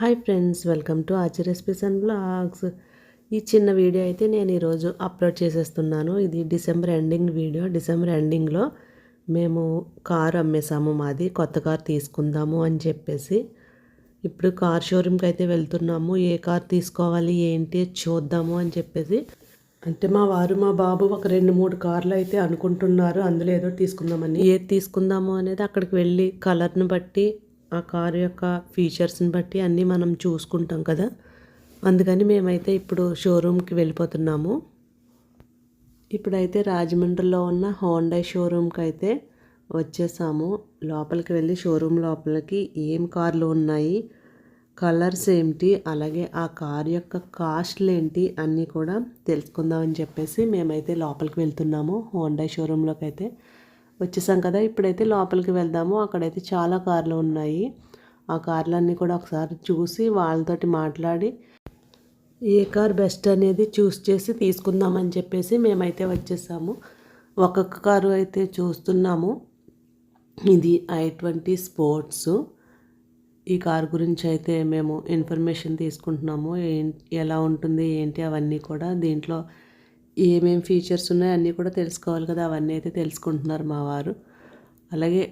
Hi friends welcome to Aachi recipes and blogs. ఈ చిన్న video అయితే నేను ఈరోజు అప్లోడ్ చేసేస్తున్నాను. ఇది డిసెంబర్ ఎండింగ్ వీడియో. డిసెంబర్ ఎండింగ్లో మేము కారు అమ్మేసాము. మాది కొత్త కారు తీసుకుందాము అని చెప్పేసి. ఇప్పుడు కార్ షోరూమ్కి అయితే వెళ్తున్నాము. ఏ కార్ తీసుకోవాలి ఏంటి చూద్దాము అని చెప్పేసి. అంటే మా వారు మా బాబు ఒక రెండు మూడు కార్లు అయితే అనుకుంటున్నారు. అందులో ఏదో తీసుకుందామని. ఏది తీసుకుందాము అనేది అక్కడికి వెళ్ళి కలర్ని బట్టి ఆ కారు యొక్క ఫీచర్స్ని బట్టి అన్నీ మనం చూసుకుంటాం కదా. అందుకని మేమైతే ఇప్పుడు షోరూమ్కి వెళ్ళిపోతున్నాము. ఇప్పుడైతే రాజమండ్రిలో ఉన్న హోండా షోరూమ్కి అయితే వచ్చేసాము. లోపలికి వెళ్ళి షోరూమ్ లోపలికి ఏం కార్లు ఉన్నాయి కలర్స్ ఏంటి అలాగే ఆ కార్ యొక్క కాస్ట్లు ఏంటి అన్నీ కూడా తెలుసుకుందామని చెప్పేసి మేమైతే లోపలికి వెళ్తున్నాము హోండా షోరూంలోకి అయితే వచ్చేసాం కదా ఇప్పుడైతే లోపలికి వెళ్దాము. అక్కడైతే చాలా కార్లు ఉన్నాయి. ఆ కార్లన్నీ కూడా ఒకసారి చూసి వాళ్ళతోటి మాట్లాడి ఏ కార్ బెస్ట్ అనేది చూస్ చేసి తీసుకుందామని చెప్పేసి మేమైతే వచ్చేసాము. ఒక్కొక్క కారు అయితే చూస్తున్నాము. ఇది ఐ ట్వంటీ స్పోర్ట్స్. ఈ కార్ గురించి అయితే మేము ఇన్ఫర్మేషన్ తీసుకుంటున్నాము. ఎలా ఉంటుంది ఏంటి అవన్నీ కూడా దీంట్లో ఏమేమి ఫీచర్స్ ఉన్నాయో అన్నీ కూడా తెలుసుకోవాలి కదా. అవన్నీ అయితే తెలుసుకుంటున్నారు మా వారు. అలాగే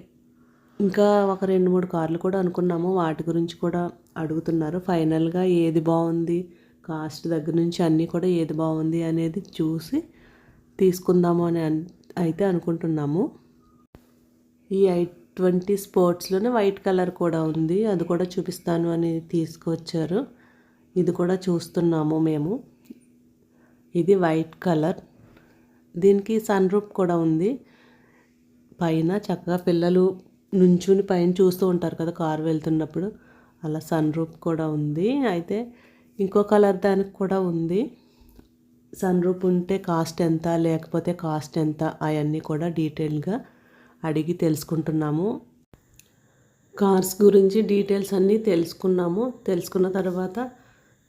ఇంకా ఒక రెండు మూడు కార్లు కూడా అనుకున్నాము. వాటి గురించి కూడా అడుగుతున్నారు. ఫైనల్గా ఏది బాగుంది? కాస్ట్ దగ్గర నుంచి అన్నీ కూడా ఏది బాగుంది అనేది చూసి తీసుకుందాము అని అయితే అనుకుంటున్నాము. ఈ ఐ ట్వంటీ స్పోర్ట్స్లోనే వైట్ కలర్ కూడా ఉంది. అది కూడా చూపిస్తాను అని తీసుకొచ్చారు. ఇది కూడా చూస్తున్నాము మేము. ఇది వైట్ కలర్. దీనికి సన్ రూప్ కూడా ఉంది. పైన చక్కగా పిల్లలు నుంచుని పైన చూస్తూ ఉంటారు కదా కారు వెళ్తున్నప్పుడు. అలా సన్ రూప్ కూడా ఉంది. అయితే ఇంకో కలర్ దానికి కూడా ఉంది. సన్ రూప్ ఉంటే కాస్ట్ ఎంత లేకపోతే కాస్ట్ ఎంత అవన్నీ కూడా డీటెయిల్గా అడిగి తెలుసుకుంటున్నాము. కార్స్ గురించి డీటెయిల్స్ అన్నీ తెలుసుకున్నాము. తెలుసుకున్న తర్వాత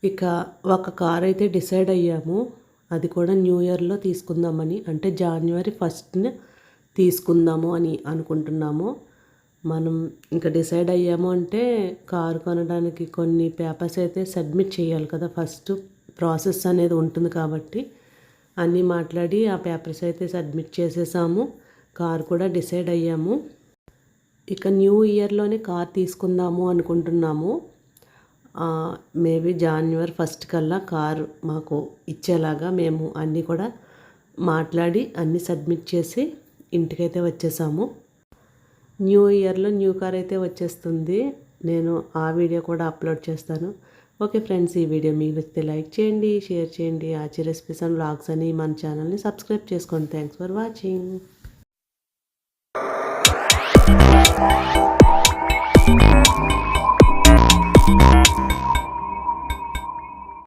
ఇక ఒక కార్ అయితే డిసైడ్ అయ్యాము. అది కూడా న్యూ ఇయర్లో తీసుకుందామని అంటే జనవరి ఫస్ట్న తీసుకుందాము అని అనుకుంటున్నాము. మనం ఇంకా డిసైడ్ అయ్యాము అంటే కారు కొనడానికి కొన్ని పేపర్స్ అయితే సబ్మిట్ చేయాలి కదా ఫస్ట్ ప్రాసెస్ అనేది ఉంటుంది కాబట్టి. అన్నీ మాట్లాడి ఆ పేపర్స్ అయితే సబ్మిట్ చేసేసాము కార్ కూడా డిసైడ్ అయ్యాము. ఇక న్యూ ఇయర్లోనే కార్ తీసుకుందాము అనుకుంటున్నాము. మేబీ జాన్యువర్ ఫస్ట్ కల్లా కారు మాకు ఇచ్చేలాగా మేము అన్నీ కూడా మాట్లాడి అన్నీ సబ్మిట్ చేసి ఇంటికైతే వచ్చేసాము. న్యూ ఇయర్లో న్యూ కార్ అయితే వచ్చేస్తుంది. నేను ఆ వీడియో కూడా అప్లోడ్ చేస్తాను. ఓకే ఫ్రెండ్స్ ఈ వీడియో మీకు నచ్చితే లైక్ చేయండి షేర్ చేయండి. ఆచి రెసిపీస్ అండ్ బ్లాగ్స్ అని మన ఛానల్ని సబ్స్క్రైబ్ చేసుకోండి. Thanks for watching